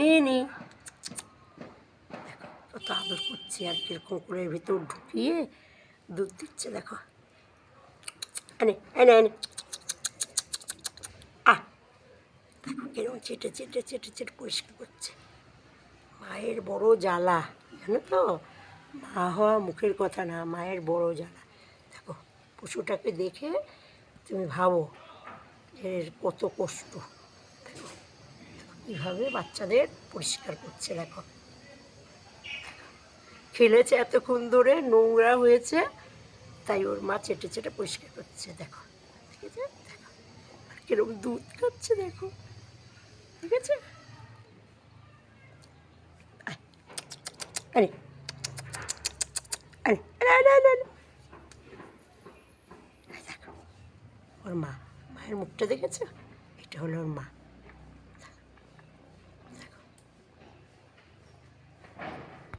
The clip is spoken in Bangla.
মিনি দেখো কত আদর করছে আর কীরকম করে ভিতর ঢুকিয়ে দুধ দিচ্ছে, দেখো। এনে এনে এনে। আহ! দেখো চেটে চেটে চেটে চেটে পরিষ্কার করছে। মায়ের বড় জ্বালা, জানো তো? মা হওয়া মুখের কথা না, মায়ের বড় জ্বালা। দেখো, পশুটাকে দেখে তুমি ভাবো এর কত কষ্ট। কীভাবে বাচ্চাদের পরিষ্কার করছে, দেখো। খেলেছে এতক্ষণ ধরে, নোংরা হয়েছে, তাই ওর মা চেটে চেটে পরিষ্কার করছে, দেখো। ঠিক আছে? দেখো। আর কীরকম দুধ খাচ্ছে, দেখো। ঠিক আছে? আরে ওর মা, মায়ের মুখটা দেখেছ? এটা হলো ওর মা।